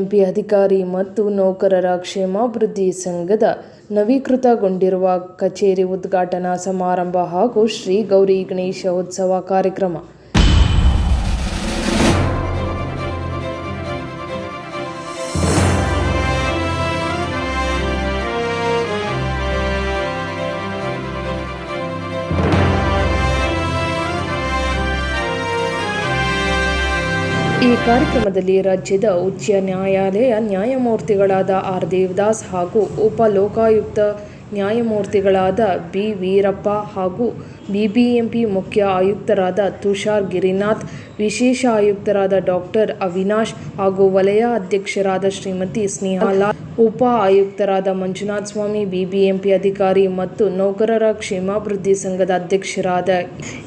BBMP ಅಧಿಕಾರಿ ಮತ್ತು ನೌಕರರ ಕ್ಷೇಮಾಭಿವೃದ್ಧಿ ಸಂಘದ ನವೀಕೃತಗೊಂಡಿರುವ ಕಚೇರಿ ಉದ್ಘಾಟನಾ ಸಮಾರಂಭ ಹಾಗೂ ಶ್ರೀ ಗೌರಿ ಗಣೇಶ ಉತ್ಸವ ಕಾರ್ಯಕ್ರಮ. ಈ ಕಾರ್ಯಕ್ರಮದಲ್ಲಿ ರಾಜ್ಯದ ಉಚ್ಚ ನ್ಯಾಯಾಲಯ ನ್ಯಾಯಮೂರ್ತಿಗಳಾದ ಆರ್ ದೇವದಾಸ್ ಹಾಗೂ ಉಪ ಲೋಕಾಯುಕ್ತ ನ್ಯಾಯಮೂರ್ತಿಗಳಾದ ಬಿ ವೀರಪ್ಪ ಹಾಗೂ ಬಿಬಿಎಂಪಿ ಮುಖ್ಯ ಆಯುಕ್ತರಾದ ತುಷಾರ್ ಗಿರಿನಾಥ್, ವಿಶೇಷ ಆಯುಕ್ತರಾದ ಡಾಕ್ಟರ್ ಅವಿನಾಶ್ ಹಾಗೂ ವಲಯ ಅಧ್ಯಕ್ಷರಾದ ಶ್ರೀಮತಿ ಸ್ನೇಹಲಾಲ್ ಉಪ ಆಯುಕ್ತರಾದ ಮಂಜುನಾಥ್ ಸ್ವಾಮಿ, ಬಿಬಿಎಂಪಿ ಅಧಿಕಾರಿ ಮತ್ತು ನೌಕರರ ಕ್ಷೇಮಾಭಿವೃದ್ಧಿ ಸಂಘದ ಅಧ್ಯಕ್ಷರಾದ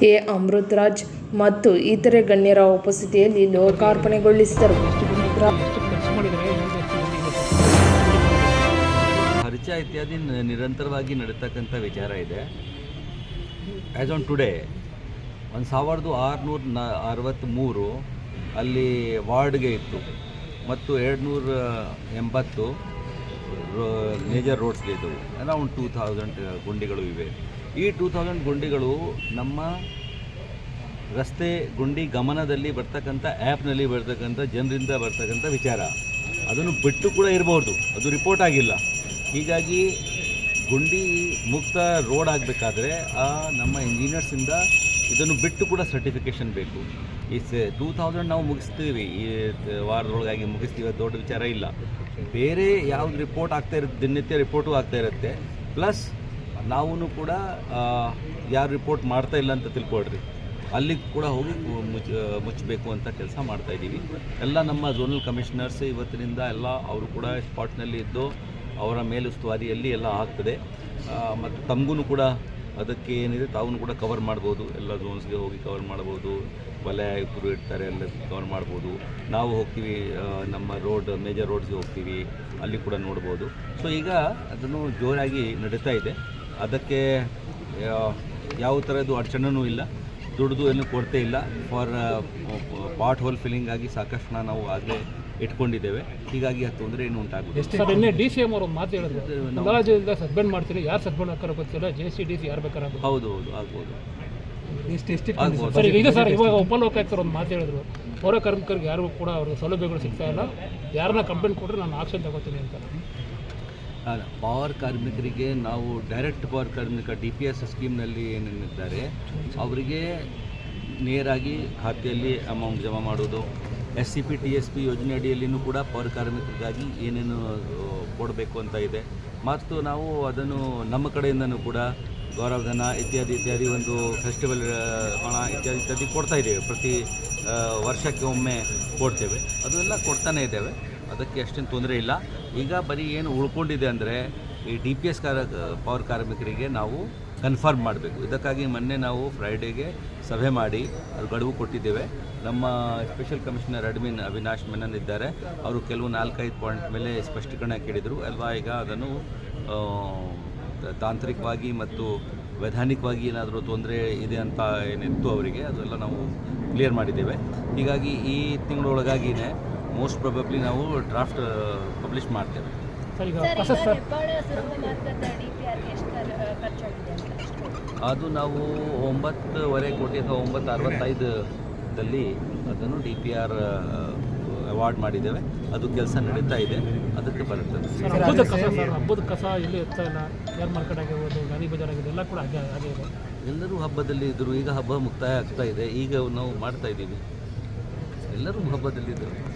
ಎ ಅಮೃತರಾಜ್ ಮತ್ತು ಇತರೆ ಗಣ್ಯರ ಉಪಸ್ಥಿತಿಯಲ್ಲಿ ಲೋಕಾರ್ಪಣೆಗೊಳಿಸಿದರು. ಪರಿಚಯ ಇತ್ಯಾದಿ ನಿರಂತರವಾಗಿ ನಡೀತಕ್ಕಂಥ ವಿಚಾರ ಇದೆ. ಆ್ಯಸ್ ಆನ್ ಟುಡೇ ಒಂದು ಸಾವಿರದ ಆರುನೂರ ನ ಅರವತ್ತ್ಮೂರು ಅಲ್ಲಿ ವಾರ್ಡ್ಗೆ ಇತ್ತು. ಮತ್ತು ಎರಡು ನೂರ ಎಂಬತ್ತು ಮೇಜರ್ ರೋಡ್ಸ್ಗೆ ಇದ್ದವು. ಅರೌಂಡ್ ಟೂ ಥೌಸಂಡ್ ಗುಂಡಿಗಳು ಇವೆ. ಈ ಟೂ ಥೌಸಂಡ್ ಗುಂಡಿಗಳು ನಮ್ಮ ರಸ್ತೆ ಗುಂಡಿ ಗಮನದಲ್ಲಿ ಬರ್ತಕ್ಕಂಥ ಆ್ಯಪ್ನಲ್ಲಿ ಬರ್ತಕ್ಕಂಥ ಜನರಿಂದ ಬರ್ತಕ್ಕಂಥ ವಿಚಾರ. ಅದನ್ನು ಬಿಟ್ಟು ಕೂಡ ಇರಬಹುದು. ಅದು ರಿಪೋರ್ಟ್ ಆಗಿಲ್ಲ. ಹೀಗಾಗಿ ಗುಂಡಿ ಮುಕ್ತ ರೋಡ್ ಆಗಬೇಕಾದ್ರೆ ಆ ನಮ್ಮ ಇಂಜಿನಿಯರ್ಸಿಂದ ಇದನ್ನು ಬಿಟ್ಟು ಕೂಡ ಸರ್ಟಿಫಿಕೇಷನ್ ಬೇಕು. ಈ ಟೂ ತೌಸಂಡ್ ನಾವು ಮುಗಿಸ್ತೀವಿ. ಈ ವಾರದೊಳಗಾಗಿ ಮುಗಿಸ್ತೀವಿ ದೊಡ್ಡ ವಿಚಾರ ಇಲ್ಲ. ಬೇರೆ ಯಾವ್ದು ರಿಪೋರ್ಟ್ ಆಗ್ತಾ ಇರುತ್ತೆ, ದಿನನಿತ್ಯ ರಿಪೋರ್ಟು ಆಗ್ತಾ ಇರುತ್ತೆ. ಪ್ಲಸ್ ನಾವು ಕೂಡ ಯಾರು ರಿಪೋರ್ಟ್ ಮಾಡ್ತಾ ಇಲ್ಲ ಅಂತ ತಿಳ್ಕೊಳ್ರಿ. ಅಲ್ಲಿಗೆ ಕೂಡ ಹೋಗಿ ಮುಚ್ಚ, ಮುಚ್ಚಬೇಕು ಅಂತ ಕೆಲಸ ಮಾಡ್ತಾ ಇದ್ದೀವಿ. ಎಲ್ಲ ನಮ್ಮ ಝೋನಲ್ ಕಮಿಷನರ್ಸ್ ಇವತ್ತಿನಿಂದ ಎಲ್ಲ ಅವರು ಕೂಡ ಸ್ಪಾಟ್ನಲ್ಲಿ ಇದ್ದು ಅವರ ಮೇಲುಸ್ತುವಾರಿಯಲ್ಲಿ ಎಲ್ಲ ಆಗ್ತದೆ. ಮತ್ತು ತಮಗೂ ಕೂಡ ಅದಕ್ಕೆ ಏನಿದೆ ತಾವು ಕೂಡ ಕವರ್ ಮಾಡ್ಬೋದು. ಎಲ್ಲ ಝೋನ್ಸ್ಗೆ ಹೋಗಿ ಕವರ್ ಮಾಡ್ಬೋದು. ವಲಯ ಆಯುಕ್ತರು ಇರ್ತಾರೆ, ಎಲ್ಲ ಕವರ್ ಮಾಡ್ಬೋದು. ನಾವು ಹೋಗ್ತೀವಿ ನಮ್ಮ ರೋಡ್ ಮೇಜರ್ ರೋಡ್ಸ್ಗೆ ಹೋಗ್ತೀವಿ. ಅಲ್ಲಿ ಕೂಡ ನೋಡ್ಬೋದು. ಸೊ ಈಗ ಅದನ್ನು ಜೋರಾಗಿ ನಡೀತಾ ಇದೆ. ಅದಕ್ಕೆ ಯಾವ ಥರದ್ದು ಅಡಚಣೆನೂ ಇಲ್ಲ. ದುಡ್ದು ಏನು ಕೊಡ್ತೇ ಇಲ್ಲ. ಫಾರ್ ಪಾಟ್ ಹೋಲ್ ಫಿಲ್ಲಿಂಗ್ ಆಗಿ ಸಾಕಷ್ಟು ಹಣ ನಾವು ಆಗಲೇ ಇಟ್ಕೊಂಡಿದ್ದೇವೆ. ಹೀಗಾಗಿ ಆ ತೊಂದರೆ ಏನು ಉಂಟಾಗುತ್ತೆ ಡಿ ಸಿ ಎಂ ಅವರು ಒಂದು ಮಾತು ಹೇಳಿದ್ರು. ಸಸ್ಪೆಂಡ್ ಮಾಡ್ತೀನಿ ಯಾರು ಸಸ್ಪೆಂಡ್ ಹಾಕೋ ಗೊತ್ತಿಲ್ಲ. ಜೆ ಸಿ ಡಿ ಸಿ ಯಾರು ಬೇಕಾದ್ರೆ ಹೌದು ಹೌದು ಆಗ್ಬೋದು. ಆಗ್ಬೋದು. ಸರ್? ಈಗ ಇದೆ ಸರ್ ಇವಾಗ ಉಪಲೋಕಾಯುಕ್ತರು ಒಂದು ಮಾತು ಹೇಳಿದ್ರು. ಪೌರ ಕಾರ್ಮಿಕರಿಗೆ ಯಾರಿಗೂ ಕೂಡ ಅವ್ರಿಗೆ ಸೌಲಭ್ಯಗಳು ಸಿಗ್ತಾ ಇಲ್ಲ. ಯಾರನ್ನ ಕಂಪ್ಲೇಂಟ್ ಕೊಟ್ಟರೆ ನಾನು ಆಕ್ಷನ್ ತಗೋತೀನಿ ಅಂತ. ಪವರ್ ಕಾರ್ಮಿಕರಿಗೆ ನಾವು ಡೈರೆಕ್ಟ್ ಪವರ್ ಕಾರ್ಮಿಕ ಡಿ ಪಿ ಎಸ್ ಸ್ಕೀಮ್ನಲ್ಲಿ ಏನೇನಿದ್ದಾರೆ ಅವರಿಗೆ ನೇರಾಗಿ ಖಾತೆಯಲ್ಲಿ ಅಮೌಂಟ್ ಜಮಾ ಮಾಡೋದು S C P T S P ಯೋಜನೆ ಅಡಿಯಲ್ಲಿನೂ ಕೂಡ ಪವರ್ ಕಾರ್ಮಿಕರಿಗಾಗಿ ಏನೇನು ಕೊಡಬೇಕು ಅಂತ ಇದೆ. ಮತ್ತು ನಾವು ಅದನ್ನು ನಮ್ಮ ಕಡೆಯಿಂದನೂ ಕೂಡ ಗೌರವಧನ ಇತ್ಯಾದಿ ಇತ್ಯಾದಿ ಒಂದು ಫೆಸ್ಟಿವಲ್ ಹಣ ಇತ್ಯಾದಿ ಇತ್ಯಾದಿ ಕೊಡ್ತಾ ಇದ್ದೇವೆ. ಪ್ರತಿ ವರ್ಷಕ್ಕೆ ಒಮ್ಮೆ ಕೊಡ್ತೇವೆ. ಅದೆಲ್ಲ ಕೊಡ್ತಾನೇ ಇದ್ದೇವೆ. ಅದಕ್ಕೆ ಅಷ್ಟೇನು ತೊಂದರೆ ಇಲ್ಲ. ಈಗ ಬರೀ ಏನು ಉಳ್ಕೊಂಡಿದೆ ಅಂದರೆ ಈ ಡಿ ಪಿ ಎಸ್ ಕಾರ, ಪವರ್ ಕಾರ್ಮಿಕರಿಗೆ ನಾವು ಕನ್ಫರ್ಮ್ ಮಾಡಬೇಕು. ಇದಕ್ಕಾಗಿ ಮೊನ್ನೆ ನಾವು ಫ್ರೈಡೇಗೆ ಸಭೆ ಮಾಡಿ ಅದು ಗಡುವು ಕೊಟ್ಟಿದ್ದೇವೆ. ನಮ್ಮ special commissioner admin Avinash Menon ಇದ್ದಾರೆ ಅವರು ಕೆಲವು ನಾಲ್ಕೈದು ಪಾಯಿಂಟ್ ಮೇಲೆ ಸ್ಪಷ್ಟೀಕರಣ ಕೇಳಿದರು. ಅಲ್ವಾ, ಈಗ ಅದನ್ನು ತಾಂತ್ರಿಕವಾಗಿ ಮತ್ತು ವೈಧಾನಿಕವಾಗಿ ಏನಾದರೂ ತೊಂದರೆ ಇದೆ ಅಂತ ಏನಿತ್ತು ಅವರಿಗೆ, ಅದೆಲ್ಲ ನಾವು ಕ್ಲಿಯರ್ ಮಾಡಿದ್ದೇವೆ. ಹೀಗಾಗಿ ಈ ತಿಂಗಳೊಳಗಾಗಿನೇ ಮೋಸ್ಟ್ ಪ್ರಾಬಬ್ಲಿ ನಾವು ಡ್ರಾಫ್ಟ್ ಪಬ್ಲಿಷ್ ಮಾಡ್ತೇವೆ. ಸರ್ ಈಗ ಅಂತ ಅದು ನಾವು ಒಂಬತ್ತುವರೆ ಕೋಟಿ ಅಥವಾ ಒಂಬತ್ತು ಅರವತ್ತೈದದಲ್ಲಿ ಅದನ್ನು ಡಿ ಪಿ ಆರ್ ಅವಾರ್ಡ್ ಮಾಡಿದ್ದೇವೆ. ಅದು ಕೆಲಸ ನಡೀತಾ ಇದೆ. ಅದಕ್ಕೆ ಬರುತ್ತದೆ ಸರ್ ಹಬ್ಬದ ಕಸ ಸರ್ ಹಬ್ಬದ ಕಸ ಎಲ್ಲಿ ಎತ್ತಾ ಇಲ್ಲ. ಏರ್ ಮಾರ್ಕೆಟ್ ಆಗಿರ್ಬೋದು ಗಾಂಧಿ ಬಜಾರ್ ಆಗಿದೆ ಎಲ್ಲ ಕೂಡ ಹಾಗೆ ಹಾಗೆ ಎಲ್ಲರೂ ಹಬ್ಬದಲ್ಲಿ ಇದ್ದರು ಈಗ ಹಬ್ಬ ಮುಕ್ತಾಯ ಆಗ್ತಾ ಇದೆ. ಈಗ ನಾವು ಮಾಡ್ತಾ ಇದ್ದೀವಿ. ಎಲ್ಲರೂ ಹಬ್ಬದಲ್ಲಿದ್ದರು